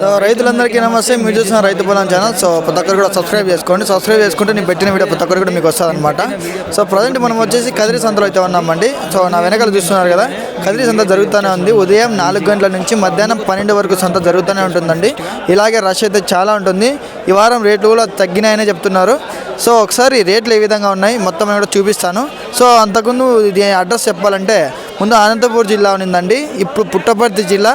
So రైతులందరికీ నమస్తే. మీరు చూసిన రైతు పొలం ఛానల్. సో ప్రతి ఒక్కరు కూడా సబ్స్క్రైబ్ చేసుకోండి. సబ్స్క్రైబ్ చేసుకుంటే నేను పెట్టిన వీడియో ప్రతి ఒక్కరు కూడా మీకు వస్తుందన్నమాట. సో ప్రజెంట్ మనం వచ్చేసి కదిరి సంతలో అయితే ఉన్నామండి. సో నా వెనకాల చూస్తున్నారు కదా కదిరి సంత జరుగుతూనే ఉంది. ఉదయం నాలుగు గంటల నుంచి మధ్యాహ్నం పన్నెండు వరకు సంత జరుగుతూనే ఉంటుందండి. ఇలాగే రష్ అయితే చాలా ఉంటుంది. ఈ వారం రేట్లు కూడా తగ్గినాయనే చెప్తున్నారు. సో ఒకసారి రేట్లు ఏ విధంగా ఉన్నాయి మొత్తం నేను కూడా చూపిస్తాను. సో అంతకుముందు ఇది అడ్రస్ చెప్పాలంటే ముందు అనంతపూర్ జిల్లా ఉన్నదండి. ఇప్పుడు పుట్టపర్తి జిల్లా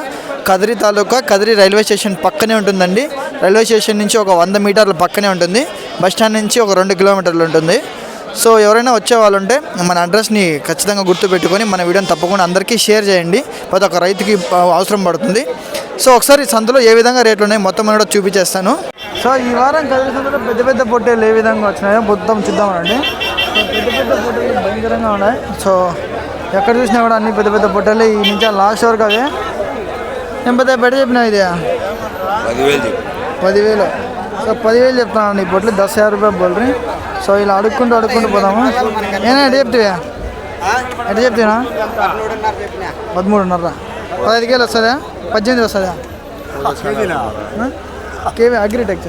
కదిరి తాలూకా కదిరి రైల్వే స్టేషన్ పక్కనే ఉంటుందండి. రైల్వే స్టేషన్ నుంచి ఒక వంద మీటర్ల పక్కనే ఉంటుంది. బస్ స్టాండ్ నుంచి ఒక రెండు కిలోమీటర్లు ఉంటుంది. సో ఎవరైనా వచ్చే వాళ్ళు ఉంటే మన అడ్రస్ని ఖచ్చితంగా గుర్తుపెట్టుకొని మన వీడియోని తప్పకుండా అందరికీ షేర్ చేయండి. ప్రతి ఒక్క రైతుకి అవసరం పడుతుంది. సో ఒకసారి సంతలో ఏ విధంగా రేట్లు ఉన్నాయి మొత్తం కూడా చూపించేస్తాను. సో ఈ వారం కదిరి సంతలో పెద్ద పెద్ద పొట్టేలు ఏ విధంగా వచ్చినాయో మొత్తం చూద్దామండి సో పెద్ద పెద్ద పొట్టేలు భయంకరంగా ఉన్నాయి. సో ఎక్కడ చూసినా కూడా అన్ని పెద్ద పెద్ద పొట్టేలు ఈ నుంచి లాస్ట్ వరకు అవే. పెద్ద పెద్ద చెప్పినా ఇది? పదివేలు సో పదివేలు చెప్తున్నాను ఈ పొట్లు దస్ హజార్ రూపాయలు బోల్రి సో ఇలా అడుక్కుంటూ అడుక్కుంటూ పోదాము? ఏనా ఎటు చెప్తావా? ఎటు చెప్తానా పదమూడున్నర. పదహైదు కేలు వస్తుందా? పద్దెనిమిది వస్తుందా? KV agritech.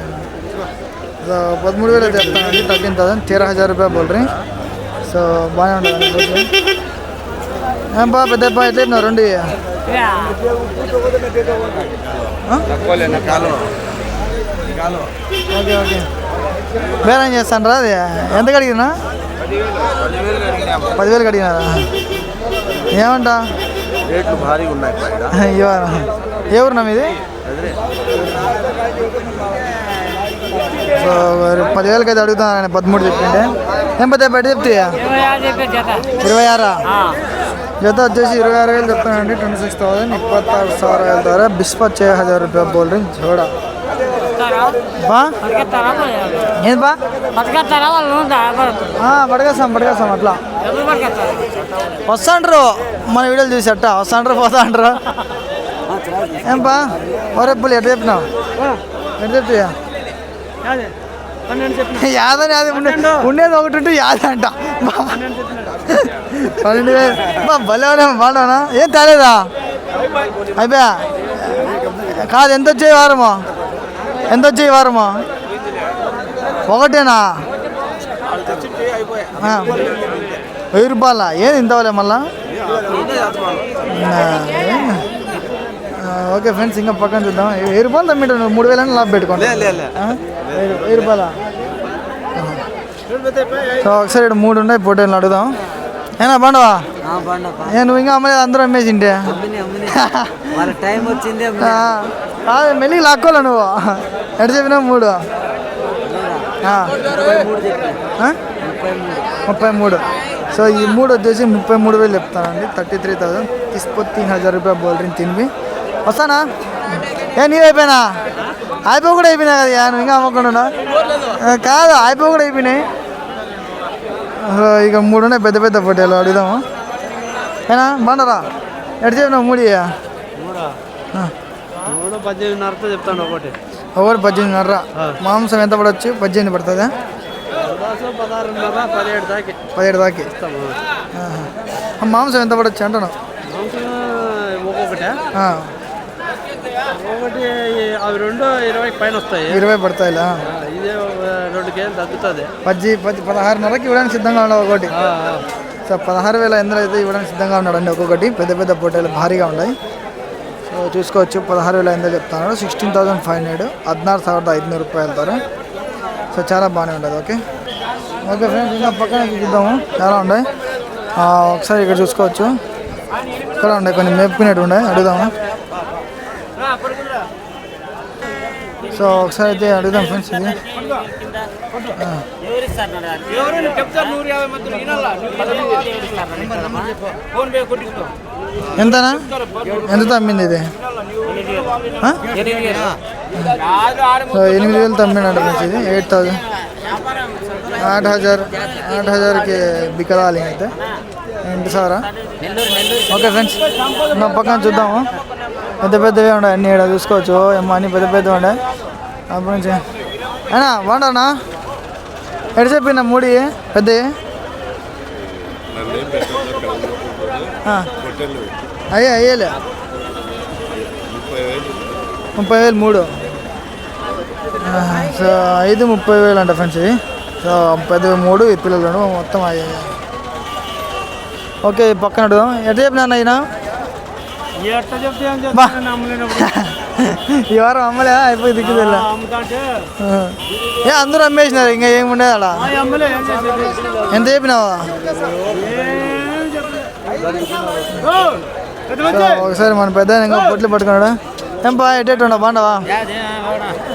సో పదమూడు వేలు అయితే చెప్తానండి థర్టీన్ థౌసండ్ తెరా హజార్ రూపాయలు బోల్రి సో బాగానే ఉంటుంది ఏం బా పెద్ద బా ఎట్లా రెండు ఓకే ఓకే బేరం చేస్తాను రా అది. ఎంత కడిగినా? పదివేలు కడిగినారా ఏమంటా? రేట్లు భారీగా ఉన్నాయి ఏ ఊరు మీది? సో పదివేలకి అయితే అడుగుతాను ఆయన పదమూడు చెప్పిండే ఏం పెద్ద పెట్టి చెప్తే ఇరవై ఆరా జత వచ్చేసి ఇరవై ఆరు వేలు చెప్తానండి ట్వంటీ సిక్స్ థౌసండ్ ఇప్పటి ఆరు సార్ వేల ద్వారా. బిస్పత్ చే హజార్ రూపాయ బోల్ డ్రింక్ జోడా. ఏం బా? అట్లా. వస్తాండ్రు. మన వీడియోలు చూసేట. వస్తాండ్రు పోతాండ్రు. ఏం బా? ఓ ఎట్లా చెప్పినావు? ఎట్లా చెప్తాయా యాదని అది ఉండే ఉండేది ఒకటి ఉంటే యాద అంట. బా. పన్నెండు వేలు. బా భలే బాగున్నానా ఏం తేలేదా? అయిపోయా? కాదు ఎంత వచ్చాయి వారము? ఎంత వచ్చాయి వారము? ఒకటేనా. వెయ్యి రూపాయల? ఏది ఇంత వాళ్ళే మళ్ళా ఓకే ఫ్రెండ్స్ ఇంకా పక్కన చూద్దాం. వెయ్యి రూపాయలు తమ్మింటాను నువ్వు మూడు వేలని లాభ పెట్టుకోండి? వెయ్యి- రూపాయల? సో ఒకసారి ఇక్కడ మూడు ఉన్నాయి పోటీలు అడుగుదాం. ఏనా బాండవా ఏ నువ్వు ఇంకా అమ్మలేదు అందరూ అమ్మేసింటే? టైం వచ్చింది మెల్లికి లాక్కోలే నువ్వు? ఎటు చెప్పినా మూడు? ముప్పై మూడు. సో ఈ మూడు వచ్చేసి ముప్పై మూడు వేలు చెప్తానండి. Thirty three thousand. తీసుకో తీన్ హజార్ రూపాయలు బోల్డ్రింగ్ తినిపి. వస్తానా? ఏ నీవు అయిపోయినా? అయిపో కూడా అయిపోయినా కదా నువ్వు ఇంకా అమ్మకుండా కాదు అయిపో కూడా అయిపోయినాయి. ఇక మూడు ఉన్నాయి పెద్ద పెద్ద పొట్టేలు అడుగుదాము? ఏనా బాగున్నారా? ఎటు చెప్పినావు మూడు ఇయ్య? ఆ. మూడు పద్దెనిమిదిన్నరతో చెప్తాను ఒకటి. ఒకటి పద్దెనిమిదిన్నర. మాంసం ఎంత పడవచ్చు పద్దెనిమిది పడుతుందా? పదిహేడు దాకా. మాంసం ఎంత పడవచ్చు అంటాను మాంసం ఒక్కొక్కటే. ఒకటి అవి రెండు ఇరవైకి పైన వస్తాయి ఇరవై పడతాయిలా ఆ, ఇదే ఒక రెండు కేజీలు తగ్గుతుంది పది పది పదహారున్నరకి ఇవ్వడానికి సిద్ధంగా ఉన్నాడు ఒకటి సో పదహారు వేల ఎందులో అయితే ఇవ్వడానికి సిద్ధంగా ఉన్నాడండి ఒక్కొక్కటి పెద్ద పెద్ద పొట్టేలు భారీగా ఉన్నాయి సో చూసుకోవచ్చు పదహారు వేల ఎందులో చెప్తాను సిక్స్టీన్ థౌసండ్ ఫైవ్ హండ్రెడ్ హద్నారు ಸಾವಿರದ ఐదునూరు రూపాయలతో సో చాలా బాగానే ఉంటుంది ఓకే ఓకే ఫ్రెండ్స్ ఇంకా పక్కన చూద్దాము చాలా ఉన్నాయి ఆ, ఒకసారి ఇక్కడ చూసుకోవచ్చు ఇక్కడ ఉన్నాయి కొన్ని మేపుకునేవి ఉన్నాయి అడుగుదాము సో ఒకసారి అయితే అడుగుదాం ఫ్రెండ్స్ ఇది. ఎంతనా? ఎంత తమ్మింది ఇది? సో ఎనిమిది వేలు తమ్మిండి ఫ్రెండ్స్ ఇది. Eight thousand. ఆठ హజార్ आठ హజార్కి के బికరాలి అయితే. ఏంటి సారా? Okay friends. మా పక్కన చూద్దాము. పెద్ద పెద్దవి ఉండే అన్నీ ఇక్కడ చూసుకోవచ్చు. ఏమో అన్నీ పెద్ద పెద్దవి ఉండే అప్పటి నుంచి అయినా బాగుంటానా ఎటు చెప్పిన మూడి? పెద్దవి ఆ. అయ్యే అయ్యేలే. ముప్పై వేలు. మూడు. సో ఐదు ముప్పై వేలు అంట ఫ్రెండ్స్ ఇవి. సో పెద్ద మూడు ఈ పిల్లలు రెండు మొత్తం అయ్యాయి ఓకే పక్కన ఎట్లా చెప్పినా అయినా ఎట్ట చెప్తే ఏం బా. చేస్తాను నమ్మలేనప్పుడు ఈ వారం అమ్మలే అయిపోయి దిక్కుది అమ్ముతా అంటే ఏ అందరూ అమ్మేసినారు ఇంకా ఏమి ఉండేది అలా ఆ అమ్మలే ఏం చేసేది ఎంత చెప్పినావా ఏం చెప్పలేదు ఓ, పెద్ద సో మంచి. ఒకసారి మన పెద్ద ఆయన ఇంకా పొట్లు పట్టుకున్నాడు ఏం బా ఎట్టేట్టు ఉండవు బాగుండవా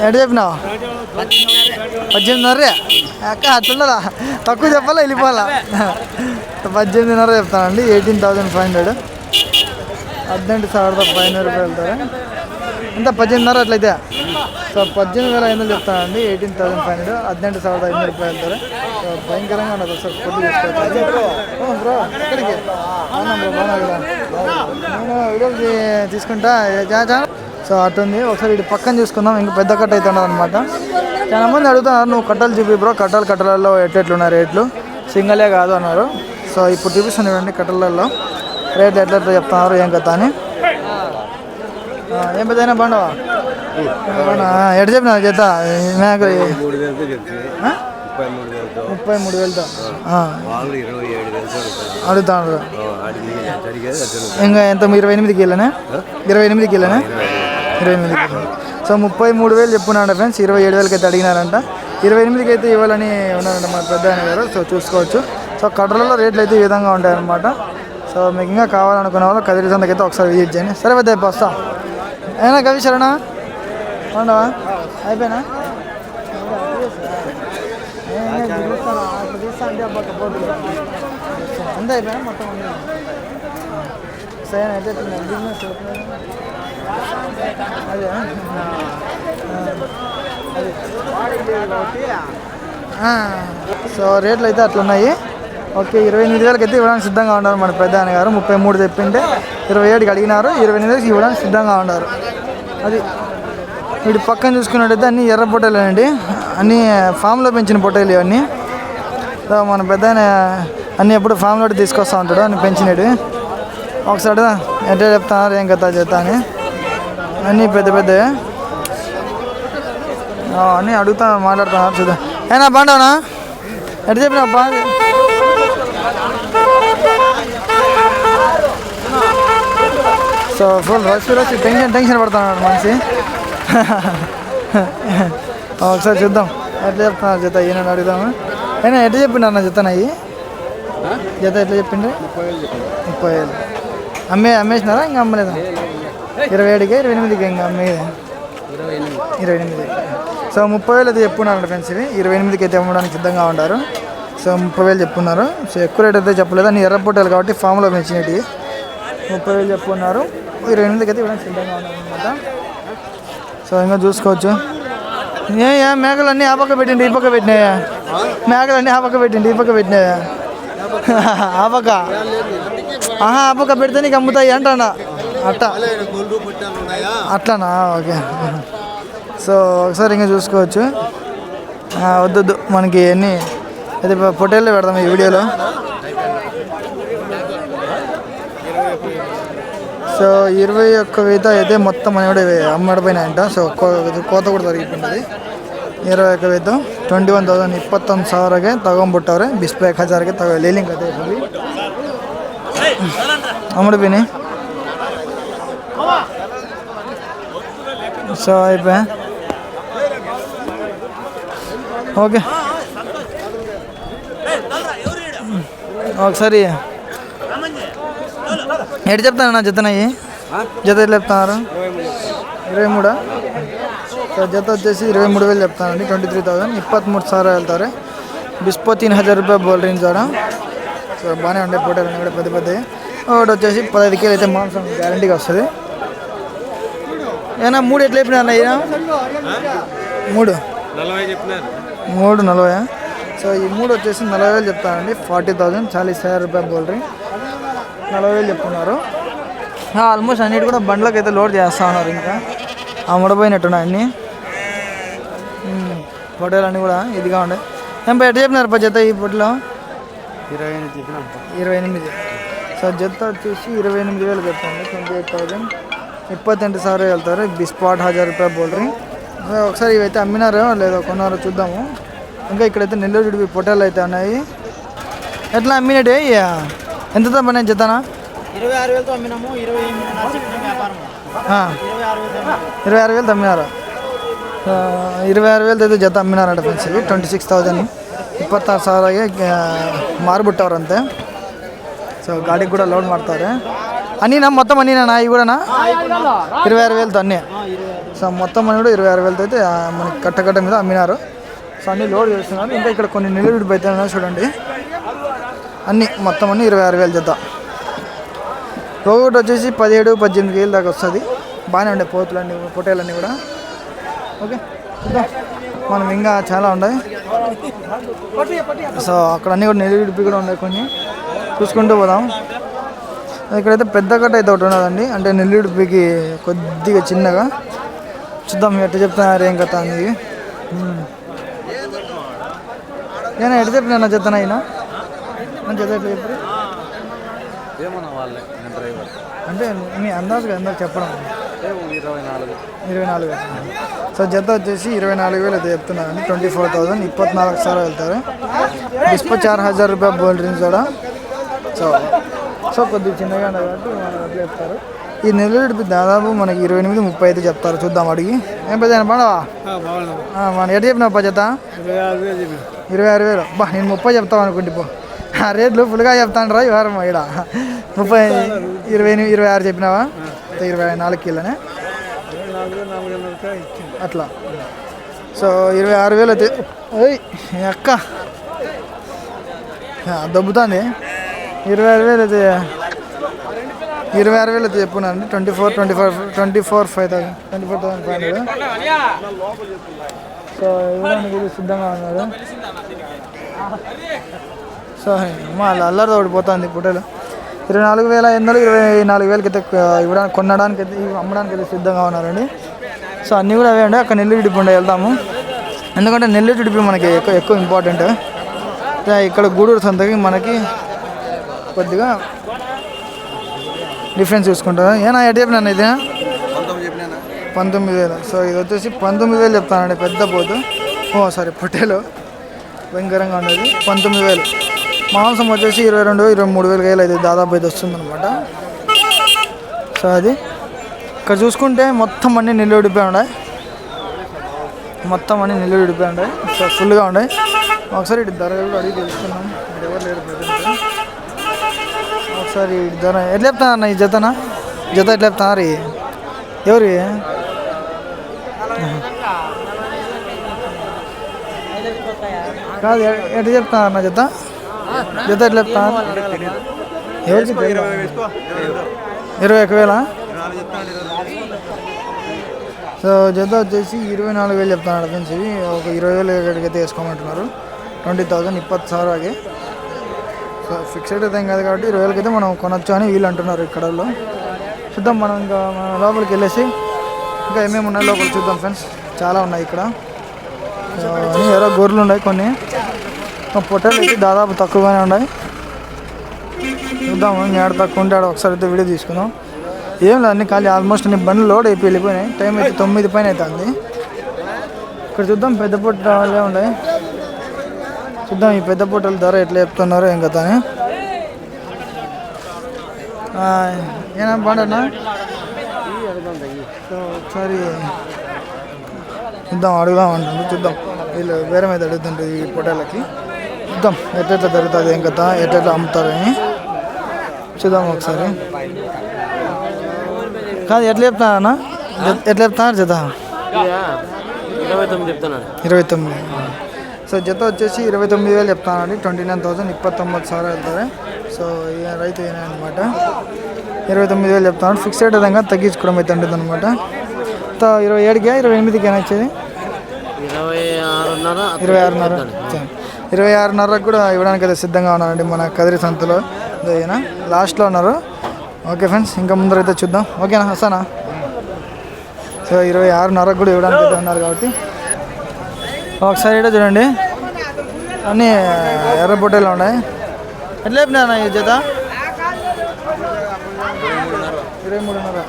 ఎటు చెప్పినావు పద్దెనిమిదిన్నర అక్క అట్లుండదా తక్కువ చెప్పాలా వెళ్ళిపోవాలా పద్దెనిమిదిన్నర చెప్తానండి ఎయిటీన్ థౌసండ్ ఫైవ్ హండ్రెడ్ హద్నెంటు ಸಾವಿರದ ఫైవ్ హండ్రెడ్ రూపాయలు వెళ్తారు ఎంత పద్దెనిమిదిన్నర అట్లయితే సో పద్దెనిమిది వేల ఐదు వందలు చెప్తానండి ఎయిటీన్ థౌసండ్ ఫైవ్ హండ్రెడ్ హద్నెంటు ಸಾವಿರದ ఐదు వందలు రూపాయలు వెళ్తారు సో భయంకరంగా ఉన్నది ఒకసారి ఫుడ్ తీసుకోవచ్చు ఓ బ్రో ఎక్కడికి అవునా బ్రో బాగా కదా నేను వీడియోలు తీ- తీసుకుంటా ఏ- చా- చా- సో అటుంది ఒకసారి ఇటు పక్కన చూసుకుందాం ఇంకా పెద్ద కట్ట అవుతున్నది అనమాట చాలా మంది అడుగుతున్నారు నువ్వు కట్టలు చూపి బ్రో కట్టలు కట్టలలో ఎట్లెట్లున్నాయి రేట్లు సింగలే కాదు అన్నారు సో ఇప్పుడు చూపిస్తాను చూడండి కట్టలలో రేట్లు ఎట్లా ఎట్లా చెప్తున్నారు ఏం కథ అని ఏం పెద్దయినా బండవా బండ చెప్పిన చేత మేకలు ముప్పై మూడు వేలతో. ముప్పై ఇంకా ఎంత? ఇరవై ఎనిమిదికి వెళ్ళానా ఇరవై ఎనిమిదికి వెళ్ళానా ఇరవై ఎనిమిదికి సో ముప్పై మూడు వేలు చెప్పున్నాడు ఫ్రెండ్స్. ఇరవై ఏడు వేలకి అయితే అడిగినారంట. ఇరవై ఎనిమిదికి అయితే ఇవ్వాలని ఉన్నారంట మా పెద్ద ఆయన గారు. సో చూసుకోవచ్చు. సో కట్టలలో రేట్లు అయితే ఈ విధంగా ఉంటాయన్నమాట. సో మీకు ఇంకా కావాలనుకున్న వాళ్ళు కదిరి సంతకి అయితే ఒకసారి విజిట్ చేయండి. సరే పెద్ద వస్తా. ఏనా కవి శరణ ఉండవా అయిపోయినా? అంత అయిపోయినా? మొత్తం సరే అయితే బిజినెస్ అదే సో రేట్లు అయితే అట్లున్నాయి. ఓకే ఇరవై ఎనిమిది వేలకి అయితే ఇవ్వడానికి సిద్ధంగా ఉన్నారు మన పెద్ద ఆయన గారు. ముప్పై మూడు చెప్పింటే ఇరవై ఏడుకి అడిగినారు ఇరవై ఎనిమిది వేలకి ఇవ్వడానికి సిద్ధంగా ఉన్నారు. అది వీటి పక్కన చూసుకున్నట్టయితే అన్ని ఎర్ర పొట్టేలేనండి. అన్ని ఫామ్లో పెంచిన పొట్టేలు ఇవన్నీ. మన పెద్ద ఆయన అన్ని ఎప్పుడు ఫామ్లో తీసుకొస్తా ఉంటాడు అన్ని పెంచినవి ఒకసారి ఎట్లా చెప్తాను ఏం కథ చెప్తా అని. అన్నీ పెద్ద పెద్దవి అన్నీ అడుగుతా మాట్లాడుతాను చూద్దాం. అయినా బాగుండవునా ఎట్లా చెప్పినా బాగా so full rush rush tension tension పడుతున్నాడు మనిషి. ఒకసారి చూద్దాం. ఎట్లా చెప్తున్నారు జత? ఈయన అడుగుదాము? అయినా ఎట్లా చెప్పిండు అన్న జత అయ్యి జత ఎట్లా చెప్పిండ్రు ముప్పై వేలు. అమ్మే అమ్మేసినారా? ఇంకా అమ్మలేదా? ఇరవై ఏడుకి ఇరవై ఎనిమిదికి ఇంకా అమ్మేది ఇరవై ఎనిమిది. సో ముప్పై వేలు అయితే చెప్పున్నారు ఫ్రెండ్స్ ఇవి. ఇరవై ఎనిమిదికి అయితే అమ్మడానికి సిద్ధంగా ఉంటారు సో ముప్పై వేలు చెప్పున్నారు. సో ఎక్కువ రేట్ అయితే చెప్పలేదు? అని ఎర్ర పొట్టాలు కాబట్టి ఫామ్లో పెంచినవి ముప్పై వేలు చెప్పున్నారు. ఇరవై ఎనిమిదికి అయితే ఇవ్వడానికి సిద్ధంగా ఉన్నారు సో ఇంకా చూసుకోవచ్చు. ఏ మేకలన్నీ ఆ పక్క పెట్టిండి ఈ పక్క పెట్టినాయా మేకలన్నీ ఆ పక్క పెట్టిండి ఈ పక్క పెట్టినాయా ఆ పక్క? ఆహా ఆ పక్క పెడితే నీకు అమ్ముతాయి అంటానా? అట్ట. అట్లానా? ఓకే. సో ఒకసారి ఇంకా చూసుకోవచ్చు. ఆ, వద్దొద్దు. మనకి అన్నీ అయితే పొట్టేళ్ళు పెడదాం ఈ వీడియోలో సో ఇరవై ఒక్క వేత అయితే మొత్తం అని కూడా అమ్మడిపోయినాయంట సో ಕೋ- ಇದು ಕೋತ ಕೂಡ ತರಗಿಟ್ಟಿದೆ ಇರವೈ ಒಕ್ಕ ವೇತ ಟ್ವೆಂಟಿ ಒನ್ ತೌಸಂಡ್ ಇಪ್ಪತ್ತೊಂದು ಸಾವಿರಗೆ ತಗೊಂಡ್ಬಿಟ್ಟವ್ರೆ ಬಿಸ್ಬೇಕು ಹಜಾರ್ಗೆ ತಗೋ ಲೇಲಿಂಗ್ ಅದೇ ಫುಲ್ಲಿ అమ్ముడిపోయినాయి సో అయిపోయా ఓకే ఒకసారి ఎటు చెప్తానన్నా జతనయ్యి జత ఎట్లా చెప్తున్నారు? ఇరవై మూడా? సార్ జత వచ్చేసి ఇరవై మూడు వేలు చెప్తానండి ట్వంటీ త్రీ థౌసండ్ ఇప్పత్మూడు సార్ వెళ్తారు. బిస్పో తిన్ హజార్ రూపాయలు బోల్ రేంజ్ సో బాగానే ఉండే పోటీలు అన్నీ కూడా పెద్ద పెద్దవి. ఒకటి వచ్చేసి పదహైదు కేలు అయితే మాంసం గ్యారంటీగా వస్తుంది. ఏనా మూడు ఎట్లా చెప్పినారు అన్న మూడు. మూడు నలభై. సో ఈ మూడు వచ్చేసి నలభై వేలు చెప్తానండి. Forty thousand. చాలీస్ హజార్ రూపాయలు గోల్డ్రీ నలభై వేలు చెప్తున్నారు. ఆల్మోస్ట్ అన్నిటి కూడా బండ్లకు అయితే లోడ్ చేస్తా ఉన్నారు ఇంకా. అమ్ముడపోయినట్టున్నాయి అన్నీ. పొట్టేలు అన్నీ కూడా ఇదిగా ఉండే. ఏం ఎట్లా చెప్పినారు పా జత ఈ పొట్టిలో ఇరవై ఎనిమిది ఇరవై ఎనిమిది. సో జత వచ్చేసి ఇరవై ఎనిమిది వేలు చెప్తాను ట్వంటీ ఎయిట్ థౌజండ్. ఇప్పత్తెంటు సార్ వెళ్తారు. బిస్పాట్ హజార్ రూపాయలు బోల్డ్రీ ఒకసారి ఇవైతే అమ్మినారో లేదో కొన్నారో చూద్దాము. ఇంకా ఇక్కడైతే నెల్లూరు జుడిపి ఫోటోలు అయితే ఉన్నాయి ఎట్లా అమ్మినట్టు ఎంత తమ్మని చెప్తానా ఇరవై ఆరు వేలు తమ్మినారు ఇరవై ఆరు వేలతో అయితే జత అమ్మినారంట అంటే ఫ్రెండ్స్ ట్వంటీ సిక్స్ థౌజండ్ ఇప్పటి ఆరు సార్ అయ్యే మారుబుట్టవారు అంతే సో గాడికి కూడా లోన్ మారుతారు అన్నీనా మొత్తం అన్నీ నా ఇవి కూడా ఇరవై ఆరు వేలతో అన్నీ సో మొత్తం అన్నీ కూడా ఇరవై ఆరు వేలతో అయితే మనకి కట్టకట్ట మీద అమ్మినారు సో అన్నీ లోడ్ చేస్తున్నారు. ఇంకా ఇక్కడ కొన్ని నిలువుడి అయితే చూడండి. అన్నీ మొత్తం అన్ని ఇరవై ఆరు వేలు జత ఒకటి వచ్చేసి పదిహేడు పద్దెనిమిది వేలు దాకా వస్తుంది. బాగానే ఉండే పోతులన్నీ పొట్టేలన్నీ కూడా. ఓకే మనం ఇంకా చాలా ఉన్నాయి. సో అక్కడ అన్నీ కూడా నిలువుడిపి కూడా ఉన్నాయి కొన్ని. చూసుకుంటూ పోదాం. ఇక్కడైతే పెద్ద కట్ట అయితే ఒకటి ఉన్నదండి. అంటే నెల్లుడిపికి కొద్దిగా చిన్నగా. చూద్దాం ఎట్ట చెప్తున్నారు ఏం కథ అనేది. నేను ఎట్ట చెప్పినా చెప్తాను అయినా నేను ఏమన్నా వాళ్ళే నేను డ్రైవర్. అంటే మీ అందాజుగా అందరు చెప్పడం. ఇరవై నాలుగు. ఇరవై నాలుగు. వేలు సో జత వచ్చేసి ఇరవై నాలుగు వేలు అయితే చెప్తున్నారండి ట్వంటీ ఫోర్ థౌసండ్ ఇప్పత్నాలుగు సార్లు వెళ్తారు. డిస్పో చార్ హజార్ రూపాయలు బోల్ డ్రింక్స్ కూడా సో సో కొద్దిగా చిన్నగా కాబట్టి మనం అట్లా చెప్తారు. ఈ నెల్లూరు దాదాపు మనకి ఇరవై ఎనిమిది ముప్పై అయితే చెప్తారు. చూద్దాం అడిగి. ఏం పెద్ద మన ఎటు చెప్పినావు జత? ఇరవై ఆరు వేలు. బా నేను ముప్పై చెప్తాం అనుకుంటే పో. ఆ రేట్లు ఫుల్గా చెప్తాను రా ఈ వారం ఇక్కడ ముప్పై ఇరవై ఇరవై ఆరు చెప్పినావా? ఇరవై నాలుగు కిలోనే. అట్లా. సో ఇరవై ఆరు వేలు అయితే ఓయ్ అక్క. దబ్బుతుంది. ఇరవై ఆరు వేలు అయితే ఇరవై ఆరు వేలు అయితే చెప్పున్నాను twenty four twenty four twenty four five thousand. Twenty four thousand five hundred. So ఇవ్వడానికి సిద్ధంగా ఉన్నారు? సో మా అల్లరితో ఓడిపోతుంది పుట్టలు ఇరవై నాలుగు వేల ఎనిమిది ఇరవై నాలుగు వేలకి అయితే ఇవ్వడానికి కొనడానికి అయితే ఇవి అమ్మడానికి అయితే సిద్ధంగా ఉన్నారండి. సో అన్నీ కూడా అవే అండి అక్కడ నెల్లూరు డిపి ఉండే వెళ్తాము. ఎందుకంటే నెల్లూరు డిపి మనకి ఎక్కువ ఎక్కువ ఇంపార్టెంట్ ఇక్కడ గూడూరు సంతకి మనకి కొద్దిగా డిఫరెన్స్ చూసుకుంటారు? ఏనా ఎటు చెప్పినాను అయితే పంతొమ్మిది వేలు సో ఇది వచ్చేసి పంతొమ్మిది వేలు చెప్తానండి పెద్ద పోతు ఓ సారీ పొట్టేలు. భయంకరంగా ఉండేది. పంతొమ్మిది వేలు మాంసం వచ్చేసి ఇరవై రెండు ఇరవై మూడు వేలు వేలు అయితే దాదాపు అయితే వస్తుందన్నమాట. సో అది. ఇక్కడ చూసుకుంటే మొత్తం అన్నీ నిల్లు ఉడిపోయి ఉన్నాయి. మొత్తం అన్నీ నిల్లు ఉడిపోయి ఉన్నాయి. సో ఫుల్గా ఉన్నాయి. ఒకసారి ఇటు ధర కూడా అడిగి తెలుసుకున్నాం ఎవరు లేరు ఒకసారి ఇటు ధర. ఎట్లా చెప్తాను అన్న ఈ జతనా? జత ఎట్లా చెప్తాను ఎవరి? కాదు ఎట్లా చెప్తా అన్న జత? జత ఎట్లా చెప్తా ఇరవై ఒక వేల? సో జత వచ్చేసి ఇరవై నాలుగు వేలు చెప్తాను ఫ్రెండ్స్ ఒక ఇరవై వేలు ఎక్కడికైతే వేసుకోమంటున్నారు. ట్వంటీ థౌజండ్ ఇప్పటి సారాగే సో ఫిక్స్డ్ అయితే కాదు కాబట్టి ఇరవై వేలకైతే మనం కొనొచ్చు అని వీళ్ళు అంటున్నారు ఇక్కడలో చూద్దాం మనం ఇంకా లోపలికి వెళ్ళేసి ఇంకా ఏమేమి ఉన్నాయి లోపల చూద్దాం ఫ్రెండ్స్. చాలా ఉన్నాయి ఇక్కడ. ఏదో గొర్రెలు ఉన్నాయి కొన్ని. పొట్టలు అయితే దాదాపు తక్కువగానే ఉన్నాయి. చూద్దాం ఏడ తక్కువ ఉంటే ఆడ ఒకసారి అయితే వీడియో తీసుకుందాం. ఏం లేదు అన్ని ఖాళీ. ఆల్మోస్ట్ అన్ని బండ్లు లోడ్ అయిపోయి వెళ్ళిపోయినాయి. టైం అయితే తొమ్మిది పైన అవుతుంది ఇక్కడ చూద్దాం పెద్ద పొట్టాలే ఉన్నాయి. చూద్దాం ఈ పెద్ద పొట్టల ధర ఎట్లా చెప్తున్నారో ఏం కదా ఆ, ఏనా బాగుండన్నా సో ఒకసారి చూద్దాం అడుగుదాం అంటుంది చూద్దాం. వీళ్ళు వేరే మీద అడుగుతుంటుంది ఈ పొటాలకి. చూద్దాం ఎట్లెట్లా జరుగుతుంది ఏం కదా ఎట్లెట్లా అమ్ముతారని చూద్దాం ఒకసారి. కాదు ఎట్లా చెప్తానా ఎట్లా చెప్తాను జత ఇరవై తొమ్మిది చెప్తాను ఇరవై తొమ్మిది. సో జత వచ్చేసి ఇరవై తొమ్మిది వేలు చెప్తానండి. ట్వంటీ నైన్ థౌసండ్ ఇప్పత్తొమ్మిది సార్ వెళ్తారు సో రైతు ఈయన అనమాట ఇరవై తొమ్మిది వేలు చెప్తాను ఫిక్స్డ్ విధంగా తగ్గించుకోవడం అయితే ఉంటుంది అనమాట ఇరవై ఏడుగా ఇరవై ఎనిమిదికి వచ్చేది ఇరవై ఆరున్నర ఇరవై ఆరున్నర. ఇరవై ఆరున్నరకు కూడా ఇవ్వడానికి అయితే సిద్ధంగా ఉన్నారండి మన కదిరి సంతలో. ఈయన లాస్ట్లో ఉన్నారు. ఓకే ఫ్రెండ్స్ ఇంకా ముందరైతే చూద్దాం. ఓకేనా వస్తానా? సో ఇరవై ఆరున్నరకు కూడా ఇవ్వడానికి అయితే ఉన్నారు కాబట్టి. ఒకసారి ఇక్కడ చూడండి. అన్నీ ఎర్ర పొట్టేలు ఉన్నాయి. ఎట్లా చెప్పినా ఈ జత? ఇరవై మూడున్నర.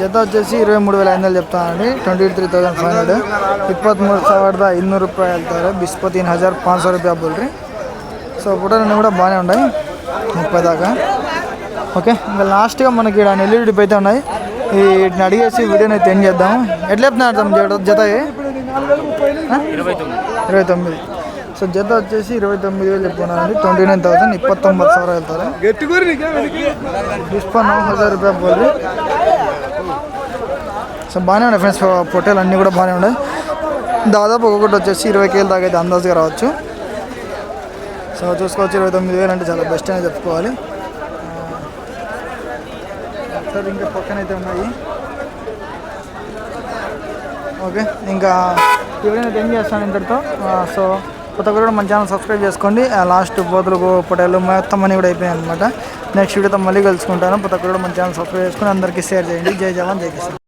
జత వచ్చేసి ఇరవై మూడు వేల ఐదు వందలు చెప్తానండి. Twenty three thousand five hundred. ఇప్పత్తి మూడు ಸಾವಿರದ ಇನ್ನೂರು ರೂಪಾಯಿ ಹೇಳ್ತಾರೆ ಬಿಸ್ಪು ತೀನ್ ಹಜಾರ್ ಪಾಂಚ್ ಸಾವಿರ ರೂಪಾಯಿ సో పుట్టలన్నీ కూడా బాగానే ఉన్నాయి. ముప్పై దాకా ఓకే ఇంకా లాస్ట్గా మనకి ఇక్కడ నెల్లూరు అయితే ఉన్నాయి. ఈ వీటిని అడిగేసి వీడియోని అయితే ఎండ్ చేద్దాం. ఎట్లా చెప్తున్నారు జత ఇరవై తొమ్మిది. సో జత వచ్చేసి ఇరవై తొమ్మిది వేలు చెప్పుకున్నారండి. ట్వంటీ నైన్ థౌసండ్ ఇಪ್ಪತ್ತొంబತ್ತು సార్ వెళ్తారు. ఇస్పా నాలుగు హజార్ రూపాయలు పోలి సో బాగానే ఉన్నాయి ఫ్రెండ్స్ పొట్టేలు అన్నీ కూడా బాగానే ఉన్నాయి. దాదాపు ఒక్కొక్కటి వచ్చేసి ఇరవై కేలు దాకా అయితే అందాజుగా రావచ్చు. సో చూసుకోవచ్చు ఇరవై తొమ్మిది వేలు అంటే చాలా బెస్ట్ అనేది చెప్పుకోవాలి. సార్ ఇంకా పక్కనైతే ఉన్నాయి. ఓకే ఇంకా ఇవన్నీ ఏం చేస్తాను ఇంతటితో? సో కొత్త కూడా మన ఛానల్ సబ్స్క్రైబ్ చేసుకోండి. ఆ, లాస్ట్ బోతులు పొటాలు మొత్తం అన్నీ కూడా అయిపోయాయి అనమాట నెక్స్ట్ వీడియోతో మళ్ళీ కలుసుకుంటాను. కొత్త కూడా మన ఛానల్ సబ్స్క్రైబ్ చేసుకొని అందరికీ షేర్ చేయండి. జై జవాన్ జై కిషన్